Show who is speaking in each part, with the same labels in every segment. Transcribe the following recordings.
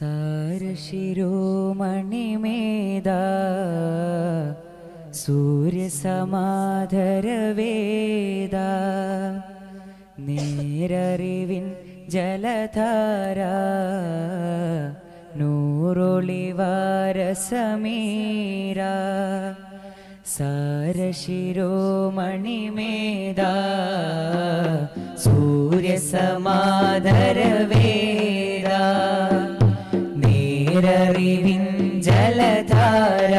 Speaker 1: സാരശിരോമണിമേധ സൂര്യസമാധരവേദ. നേരറിവിൻ ജലധാര. നൂറൊളിവാരസമീര സാരശിരോമണിമേദ സൂര്യസമാധരവേദ നേരറിവിൻ ജലധാര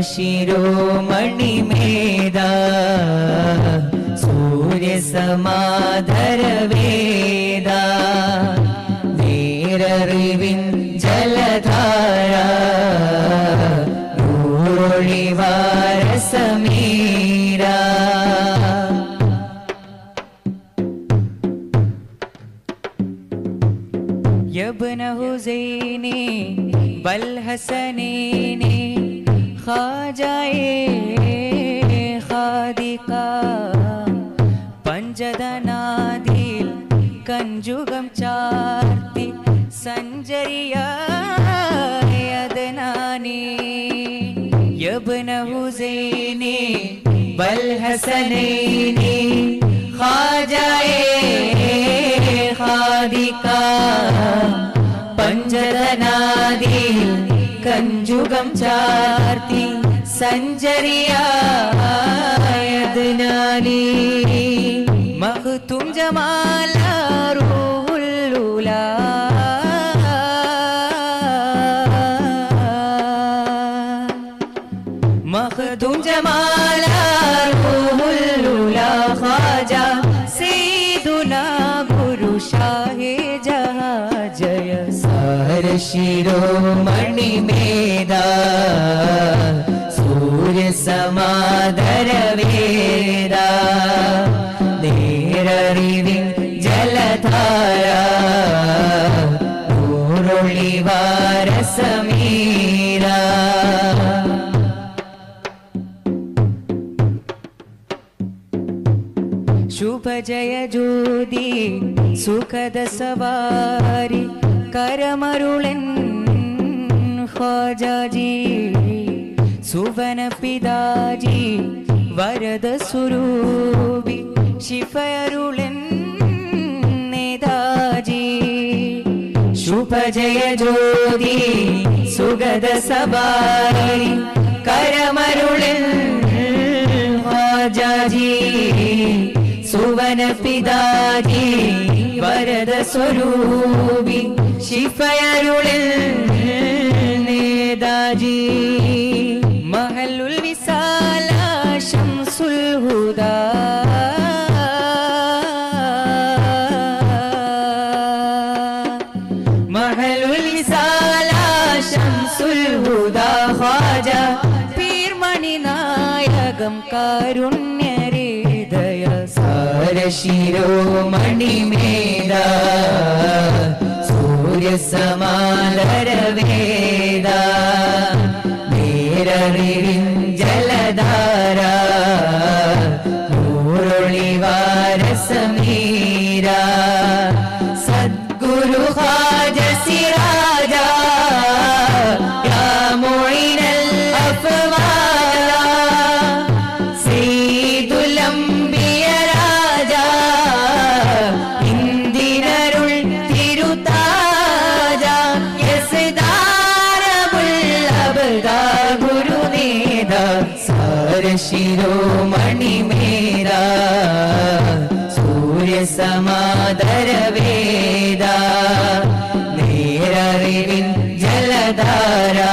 Speaker 1: ശിരോമണിമേദാ സൂര്യസമാധരവേദാ? നേരറിവിൻ ജലധാര? ൂറൊഴിവാരസമീര യബ്ന ഹുസൈനെ ബൽ ഹസനേനെ जा एका पञ्जदनादिल् कञ्जुगं चाति सञ्जयादनानि यब् नवुसैनि बल्हसनैनि खाजाय खादिका पञ्जदनादिल् കഞ്ചുകം ചാർത്തി സഞ്ചരിയായതിനാലി. മഹത്തും ജമാല മഹത്തും ഉലാ മഖ്ദൂം ജമാല റൂഹുൽ ഉലാ ഖാജ. शिरोमणिमेदा सूर्यसमादरवेदा नेररिवि जलधारा धेररि वि जलधाराणि शुभ जय ज्योति सुखद सवारी കരമരുളൻ ഖ്വാജാജി സുവന പിതാജി വരദ സ്വരൂപി ശിഫയരുളൻ നേതാജി. ശുഭജയ ജ്യോതി സുഗത സബാരി കരമരുളൻ ഖ്വാജാജി സുവന പിതാജി സ്വരൂപി ശിഫയരുളിൽ നേതാജി. മഹലുൽ വിസാല ശംസുൽ ഹുദാ. മഹലുൽ വിസാല ശംസുൽ ഹുദാ. ഖാജ പീർമണി നായകം കാരുണ്യരീതയ സാരശിരോമണി മേധ. സൂര്യ സമാലരവേദ നേരറിവിൻ ജലധാര നൂറൊളിവാരസമീര സാരശിരോമണി മേര സമാദരവേദ നേരറിവിൻ ജലധാരാ?